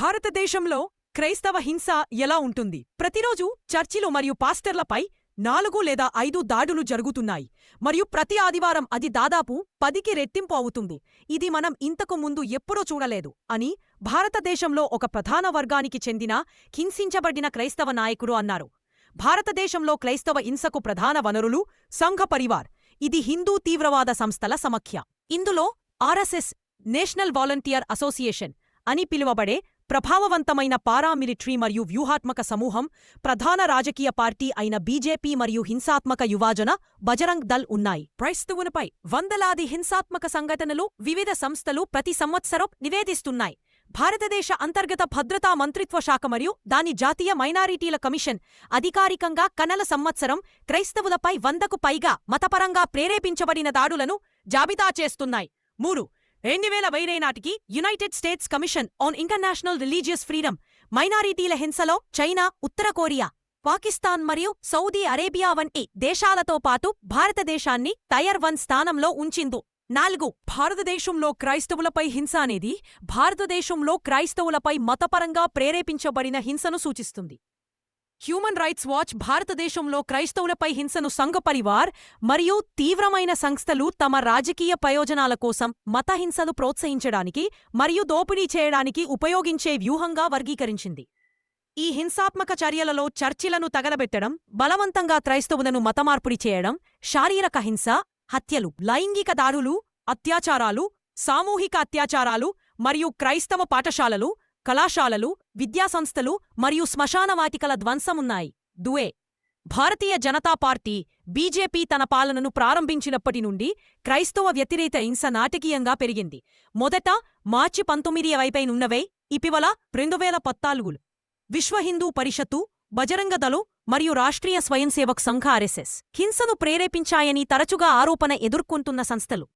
భారతదేశంలో క్రైస్తవ హింస ఎలా ఉంటుంది? ప్రతిరోజు చర్చిలు మరియు పాస్టర్లపై నాలుగు లేదా ఐదు దాడులు జరుగుతున్నాయి. మరియు ప్రతి ఆదివారం అది దాదాపు పదికి రెట్టింపు అవుతుంది. ఇది మనం ఇంతకు ముందు ఎప్పుడూ చూడలేదు అని భారతదేశంలో ఒక ప్రధాన వర్గానికి చెందిన హింసించబడిన క్రైస్తవ నాయకుడు అన్నారు. భారతదేశంలో క్రైస్తవ హింసకు ప్రధాన వనరులు సంఘ పరివార్. ఇది హిందూ తీవ్రవాద సంస్థల సమఖ్య. ఇందులో ఆర్ఎస్ఎస్ నేషనల్ వాలంటీర్ అసోసియేషన్ అని పిలువబడే ప్రభావవంతమైన పారామిలిటరీ మరియు వ్యూహాత్మక సమూహం ప్రధాన రాజకీయ పార్టీ అయిన బీజేపీ మరియు హింసాత్మక యువాజన బజరంగ్ దల్ ఉన్నాయి. క్రైస్తవునిపై వందలాది హింసాత్మక సంఘటనలు వివిధ సంస్థలు ప్రతి సంవత్సరం నివేదిస్తున్నాయి. భారతదేశ అంతర్గత భద్రతా మంత్రిత్వ శాఖ మరియు దాని జాతీయ మైనారిటీల కమిషన్ అధికారికంగా కనల సంవత్సరం క్రైస్తవులపై వందకు పైగా మతపరంగా ప్రేరేపించబడిన దాడులను జాబితా చేస్తున్నాయి. మూడు రెండు వేల వేరే నాటికి United States Commission on International Religious Freedom మైనారిటీల హింసలో చైనా ఉత్తర కొరియా పాకిస్తాన్ మరియు సౌదీ అరేబియా వంటి దేశాలతో పాటు భారతదేశాన్ని టయర్ వన్ స్థానంలో ఉంచిందు. నాలుగు భారతదేశంలో క్రైస్తవులపై హింస అనేది భారతదేశంలో క్రైస్తవులపై మతపరంగా ప్రేరేపించబడిన హింసను సూచిస్తుంది. హ్యూమన్ రైట్స్ వాచ్ భారతదేశంలో క్రైస్తవులపై హింసను సంఘ పరివార్ మరియు తీవ్రమైన సంస్థలు తమ రాజకీయ ప్రయోజనాల కోసం మతహింసను ప్రోత్సహించడానికి మరియు దోపిడీ చేయడానికి ఉపయోగించే వ్యూహంగా వర్గీకరించింది. ఈ హింసాత్మక చర్యలలో చర్చిలను తగలబెట్టడం బలవంతంగా క్రైస్తవులను మతమార్పిడి చేయడం శారీరక హింస హత్యలు లైంగిక దాడులు అత్యాచారాలు సామూహిక అత్యాచారాలు మరియు క్రైస్తవ పాఠశాలలు కళాశాలలు విద్యాసంస్థలు మరియు శ్మశానవాటికల ధ్వంసమున్నాయి. దువే. భారతీయ జనతా పార్టీ బీజేపీ తన పాలనను ప్రారంభించినప్పటి నుండి క్రైస్తవ వ్యతిరేక హింస నాటకీయంగా పెరిగింది. మొదట మార్చి పంతొమ్మిది వైపై నున్నవై ఇపివల రెండువేల పద్నాలుగులు. విశ్వ హిందూ పరిషత్తు బజరంగదళు మరియు రాష్ట్రీయ స్వయంసేవక్ సంఘ ఆర్ఎస్ఎస్ హింసను ప్రేరేపించాయని తరచుగా ఆరోపణ ఎదుర్కొంటున్న సంస్థలు.